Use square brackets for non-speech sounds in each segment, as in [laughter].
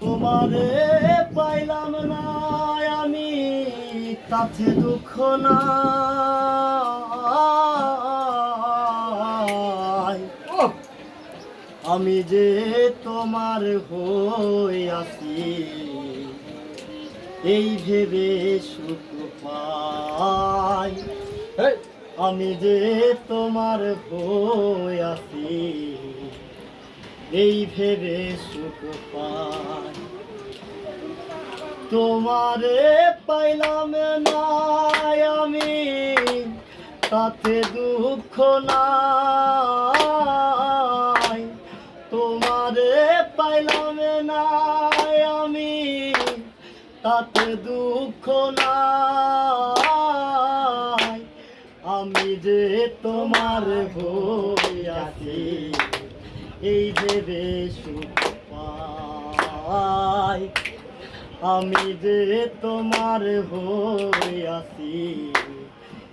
তোমারে পাইলাম না আমি তাতে দুঃখ না আমি যে তোমার হই আছি এই ভেবে সুখ পাই। আমি যে তোমার হই আছি এই ভেবে সুখ পাই। তোমারে পাইলাম না আমি, তাতে দুঃখ নাই। তোমারে পাইলাম না আমি, তাতে দুঃখ নাই। আমি যে তোমার হইয়াছি এই ভেবে সুখ পাই, আমি যে তোমার হইয়াছি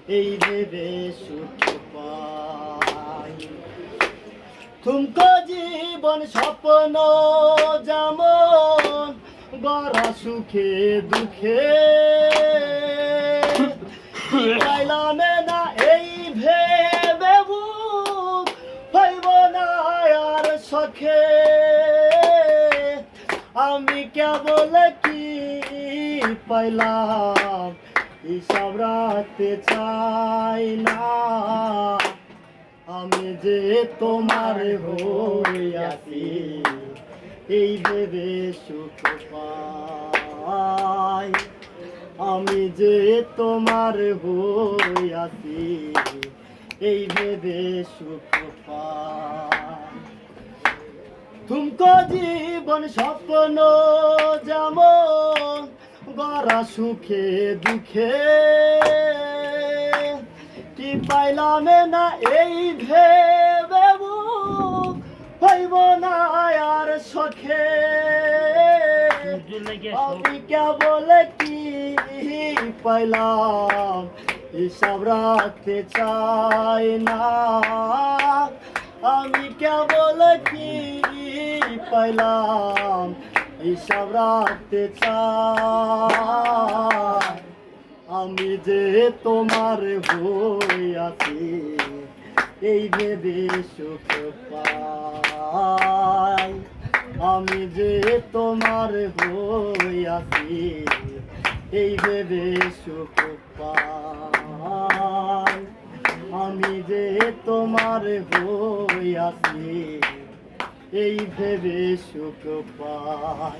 এই ভেবে সুখ পাই। তুমকো জীবন স্বপ্ন যেমন, গড়া সুখে দুঃখে। [laughs] সখে, আমি কেবল কি পাইলাম? হিসাব রাখতে চাই না। আমি যে তোমার হইয়াছি এই ভেবে সুখ পাই। আমি যে তোমার হইয়াছি এই ভেবে সুখ পাই। তুমকো জীবন স্বপ্ন যেমন গড়া সুখে, দুঃখে। কি পাইলাম না এই ভেবে হইব না আর সখে। আমি কেবল কি পাইলাম, হিসাব রাখতে চাই না। আমি কেবল কি পাইলাম, হিসাব রাখতে চাই। আমি যে তোমার হইয়াছি এই ভেবে সুখ পাই। আমি যে তোমার হইয়াছি এই ভেবে সুখ পাই। আমি যে তোমার হইয়াছি এই ভেবে সুখ পাই।